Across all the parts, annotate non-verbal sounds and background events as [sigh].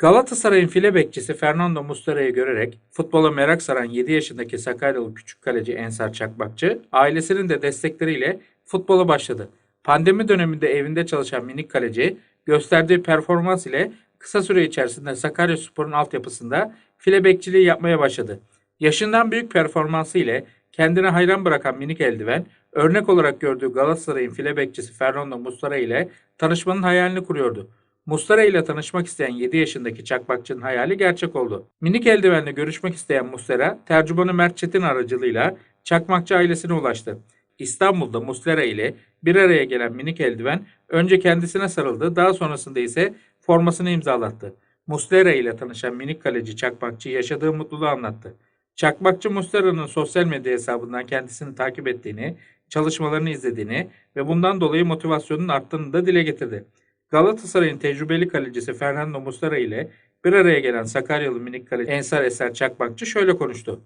Galatasaray'ın file bekçisi Fernando Muslera'yı görerek futbola merak saran 7 yaşındaki Sakaryalı küçük kaleci Ensar Çakmakçı ailesinin de destekleriyle futbola başladı. Pandemi döneminde evinde çalışan minik kaleci gösterdiği performans ile kısa süre içerisinde Sakaryaspor'un altyapısında file bekçiliği yapmaya başladı. Yaşından büyük performansı ile kendine hayran bırakan minik eldiven, örnek olarak gördüğü Galatasaray'ın file bekçisi Fernando Muslera ile tanışmanın hayalini kuruyordu. Muslera ile tanışmak isteyen 7 yaşındaki çakmakçının hayali gerçek oldu. Minik eldivenle görüşmek isteyen Muslera, tercümanı Mert Çetin aracılığıyla çakmakçı ailesine ulaştı. İstanbul'da Muslera ile bir araya gelen minik eldiven önce kendisine sarıldı, daha sonrasında ise formasını imzalattı. Muslera ile tanışan minik kaleci Çakmakçı yaşadığı mutluluğu anlattı. Çakmakçı Muslera'nın sosyal medya hesabından kendisini takip ettiğini, çalışmalarını izlediğini ve bundan dolayı motivasyonun arttığını da dile getirdi. Galatasaray'ın tecrübeli kalecisi Fernando Muslera ile bir araya gelen Sakaryalı minik kaleci Ensar Eser Çakmakçı şöyle konuştu.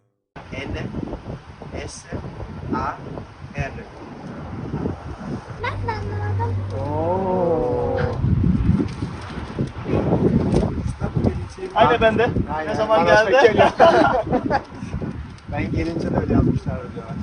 N S A R. Ben de anlamadım. Aynen ben de. Aynen. Ne zaman geldi? [laughs] ben gelince de öyle yapmışlar diyorlar.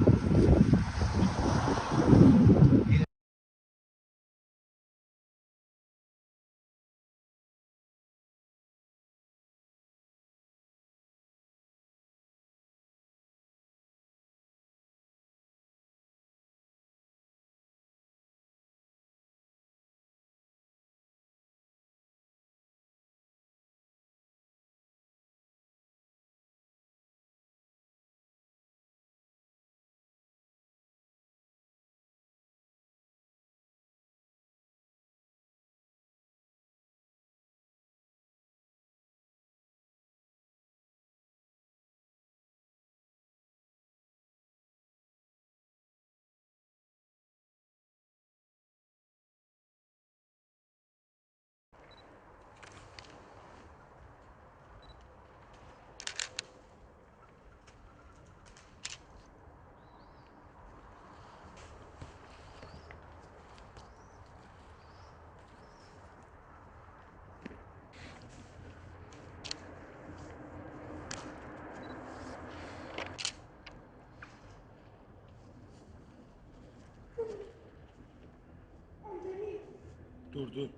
Dur dur.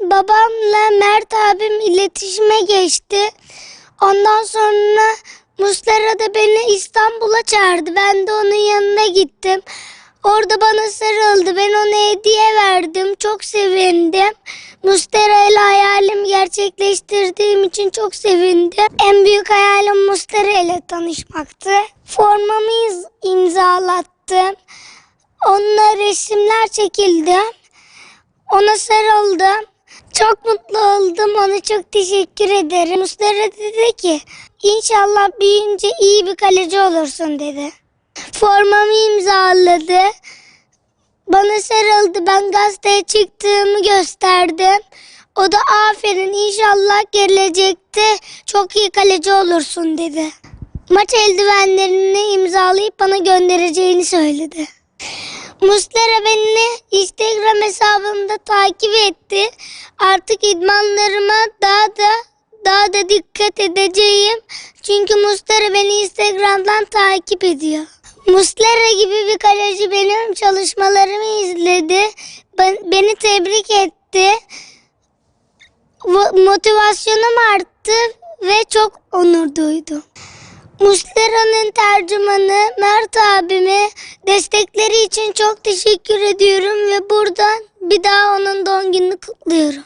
Babamla Mert abim iletişime geçti. Ondan sonra Muslera da beni İstanbul'a çağırdı. Ben de onun yanına gittim. Orada bana sarıldı. Ben ona hediye verdim. Çok sevindim. Mustera ile hayalimi gerçekleştirdiğim için çok sevindim. En büyük hayalim Mustera ile tanışmaktı. Formamı imzalattım. Onunla resimler çekildim. Ona sarıldım. Çok mutlu oldum. Ona çok teşekkür ederim. Muslera dedi ki inşallah büyüyünce iyi bir kaleci olursun dedi. Formamı imzaladı. Bana sarıldı. Ben gazeteye çıktığımı gösterdim. O da aferin inşallah gelecekte çok iyi kaleci olursun dedi. Maç eldivenlerini imzalayıp bana göndereceğini söyledi. Muslera beni Instagram hesabımda takip etti. Artık idmanlarıma daha da daha da dikkat edeceğim. Çünkü Muslera beni Instagram'dan takip ediyor. Muslera gibi bir kaleci benim çalışmalarımı izledi. Ben- Beni tebrik etti. Mo- Motivasyonum arttı ve çok onur duydum. Muslera'nın tercümanı Mert abime destekleri için çok teşekkür ediyorum ve buradan bir daha onun doğum gününü kutluyorum.